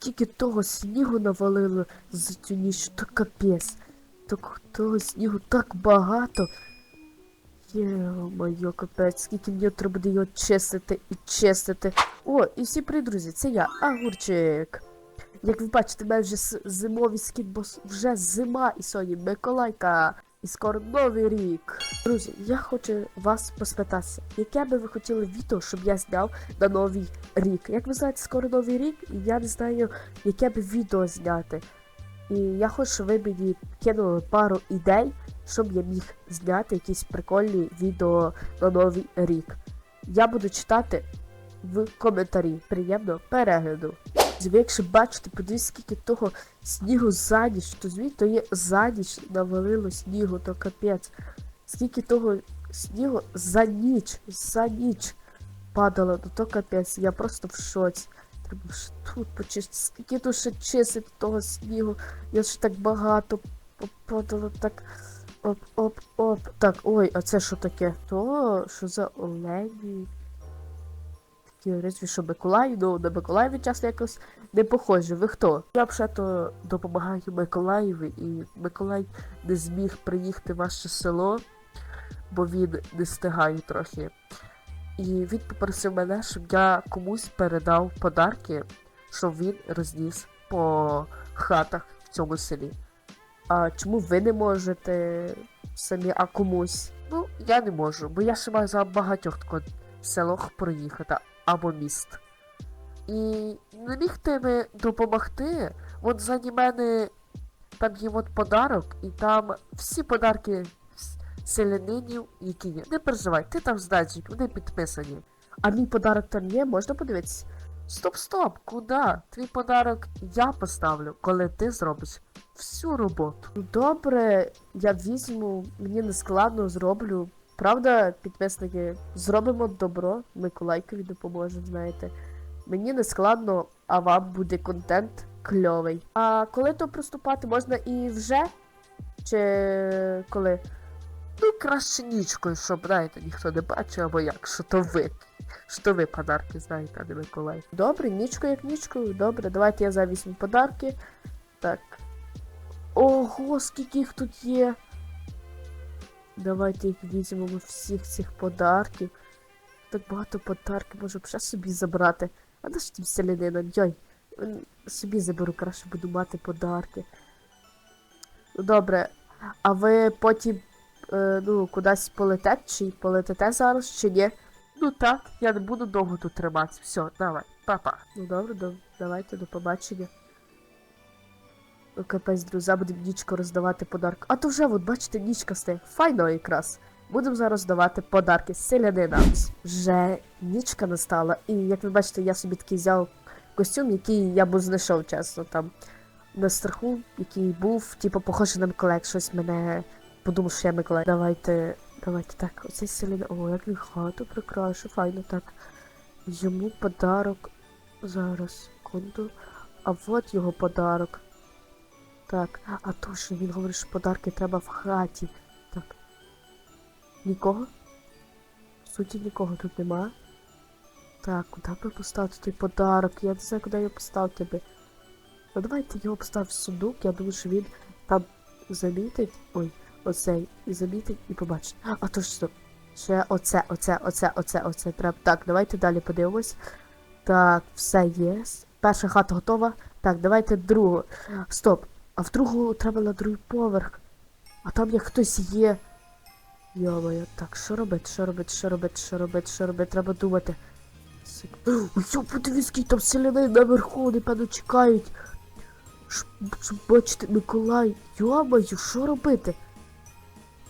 Скільки того снігу навалило за цю ніч, то капець. Так того снігу так багато. Йо-моє, капець, скільки мені треба буде його чистити і чистити. О, і всі привіт, друзі, це я, Агурчик. Як ви бачите, в мене вже зимовий скіт, бо вже зима і сьогодні Миколайка. І скоро новий рік. Друзі, я хочу вас поспитатися, яке би ви хотіли відео, щоб я зняв на новий рік. Як ви знаєте, скоро новий рік, і я не знаю, яке би відео зняти. І я хочу, щоб ви мені кинули пару ідей, щоб я міг зняти якісь прикольні відео на новий рік. Я буду читати в коментарі. Приємного перегляду. Ви якщо бачите, подивіться, скільки того снігу за ніч, то звідти є за ніч навалило снігу, то капець. Скільки того снігу за ніч, за ніч падало, ну то капець, я просто в шоці. Треба ж тут почистити, скільки тут ще чистити того снігу. Я ж так багато попадало, так. Оп, оп, оп. Так, ой, а це що таке? То що за олені? Такі речі, що Миколай, ну на Миколаєві чесно якось не похоже. Ви хто? Я взагалі допомагаю Миколаєві, і Миколай не зміг приїхати в ваше село, бо він не встигає трохи. І він попросив мене, щоб я комусь передав подарки, щоб він розніс по хатах в цьому селі. А чому ви не можете самі, а комусь? Ну, я не можу, бо я ще маю за багатьох тако селох проїхати або міст. І не міг ти допомогти. От заді мене там є от подарок, і там всі подарки селянинів, які є. Не переживай, ти там знаєш, вони підписані. А мій подарок там є, можна подивитися? Стоп, стоп, куди? Твій подарок я поставлю, коли ти зробиш всю роботу. Добре, я візьму, мені не складно зроблю. Правда, підписники, зробимо добро, Миколайкові допоможе, знаєте. Мені не складно, а вам буде контент кльовий. А коли то приступати можна і вже? Чи коли? Ну, краще нічкою, щоб, знаєте, ніхто не бачив, або як, що то ви. Що то ви подарки знаєте, а не Миколай. Добре, нічкою як нічкою, добре, давайте я візьму подарки. Так. Ого, скільки їх тут є. Давайте їх візьмемо всіх цих подарків. Так багато подарків, можу ще собі забрати. А де ж тим селянина? Йой, собі заберу, краще буду мати подарки. Ну добре, а ви потім е, ну, кудись полетете, чи полетите зараз, чи ні? Ну так, я не буду довго тут триматися. Все, давай, папа. Ну добре, до, давайте, до побачення. Капець, друзі, будемо нічко роздавати подарки. А то вже, от, бачите, нічка стає. Файно якраз. Будемо зараз давати подарки селянинам. Вже нічка настала, і як ви бачите, я собі такий взяв костюм, який я б знайшов, чесно, там на страху, який був, типу, похожий на Миколая, щось мене подумав, що я Миколай. Давайте, давайте так, оцей селянин. О, як він хату прикрашу, файно так. Йому подарок. Зараз, секунду. А от його подарок. Так, а точно він говорить, що подарки треба в хаті. Так. Нікого? В суті, нікого тут нема. Так, куди би поставити той подарок? Я не знаю, куди його поставити би. Ну давайте його поставимо в сундук, я думаю, що він там замітить. Ой, оцей, і замітить і побачить. А точно. Ще оце, оце, оце, оце, оце. Треба. Так, давайте далі подивимось. Так, все є. Перша хата готова. Так, давайте другу. Стоп. А в другу треба на другий поверх. А там як хтось є. Йо-моє, так, що робити, що робити, що робити, що робити, що робити, треба думати. Ой, подивись, там селянин наверху, певно чекають. Щоб бачити Миколай. Йо-моє, що робити?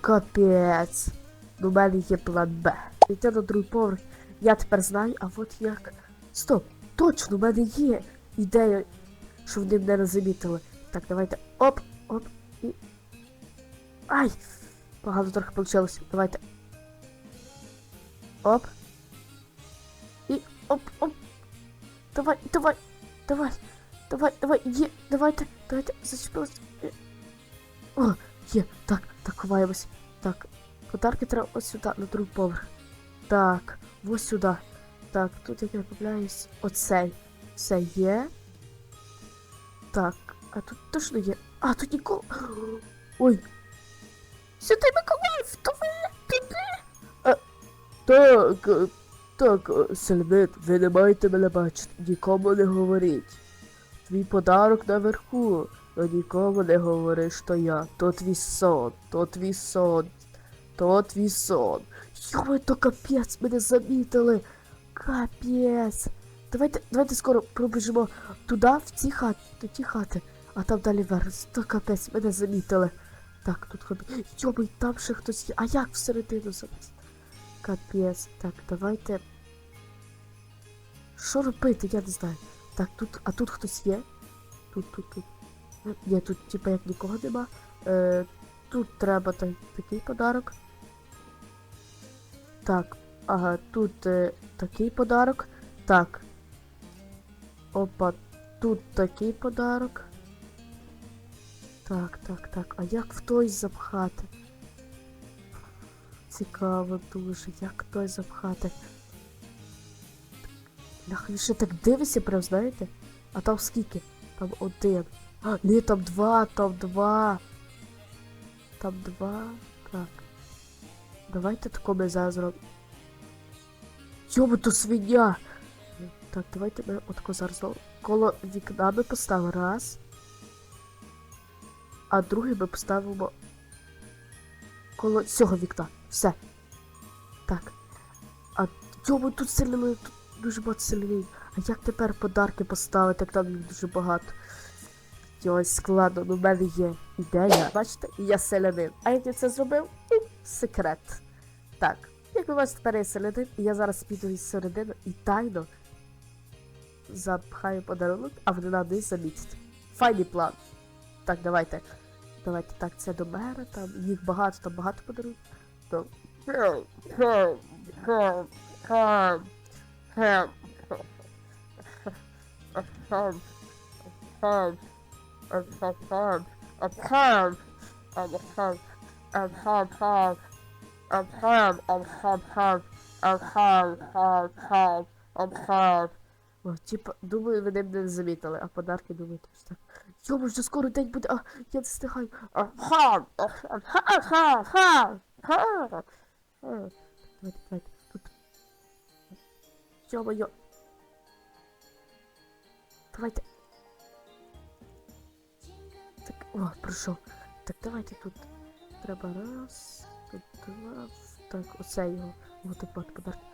Капець. Ну, в мене є план Б. Йти на другий поверх. Я тепер знаю, а от як. Стоп! Точно, в мене є ідея, що вони мене не замітили. Так, давайте. Оп, оп, і. Ай! Погано трохи вийшло. Давайте. Оп. І оп, оп. Давай, давай, давай, давай, давай, є, давайте, давайте, зачепилось. Е. О, є, так, так, ховаємось. Так, подарки треба ось сюди, на другий поверх. Так, ось сюди. Так, тут я купляюсь. Оцей. Це є. Так, а тут точно є. А, тут ніколи. Ой. Святий Миколаїв, то ви туди? А, так, е, так, е, Сельмит, ви не маєте мене бачити. Нікому не говоріть. Твій подарок наверху. Но нікому не говори, що я. То твій сон, то твій сон, то твій сон. Йой, то капець, мене замітили. Капець. Давайте, давайте скоро пробіжимо туди, в ці хати, до ті хати. А там далі вверх. То капець, мене замітили. Так, тут хобі. Йобай, там ще хтось є. А як всередину заліз? Капець. Так, давайте. Що робити, я не знаю. Так, тут, а тут хтось є? Тут, тут, тут. Ні, тут типа як нікого нема. Е, тут треба та, такий подарок. Так, ага, тут е, такий подарок. Так. Опа, тут такий подарок. Так, так, так. А як в той запхати? Цікаво дуже, як той запхати. Бляха, він ще так дивиться, прям, знаєте? А там скільки? Там один. А, ні, там два, там два. Там два. Так. Давайте тако ми зараз зробимо. Йома, то свиня! Так, давайте ми отако зараз коло вікна ми поставимо раз. А другий ми поставимо коло цього вікна. Все. Так. А йома, тут селили, тут дуже багато селянин. А як тепер подарки поставити, як там дуже багато? Йой, складно, ну в мене є ідея. Бачите, і я селянин. А як я це зробив? М, Секрет. Так, як ви бачите, тепер я селянин, і я зараз піду із середини і тайно запхаю подарунок, а вони нам не замітять. Файний план. Так, давайте. Давайте так, це до мене, там їх багато, там багато подарунків. То... Типа, думаю, ви не замітили, а подарки думаю, теж так. Йому вже скоро день буде, а я не встигаю. Давайте, давайте, тут. Йо-моє. Давайте. Так, о, пройшов. Так, давайте тут. Треба раз, тут два. Так, оце його. Водопад подарок.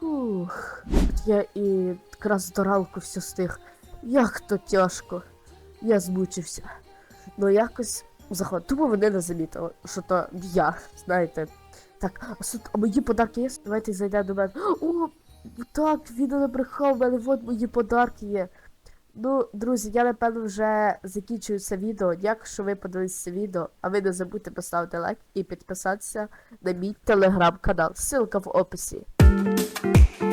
Фух, я і якраз до ранку все стих. Як то тяжко. Я змучився. Ну якось заход. Тому вони не замітили, що то я, знаєте. Так, а, мої подарки є? Давайте зайдемо до мене. О, так, він не брехав, в мене от мої подарки є. Ну, друзі, я напевно вже закінчую це відео. Дякую, що ви подивилися це відео. А ви не забудьте поставити лайк і підписатися на мій телеграм-канал. Ссылка в описі. Thank you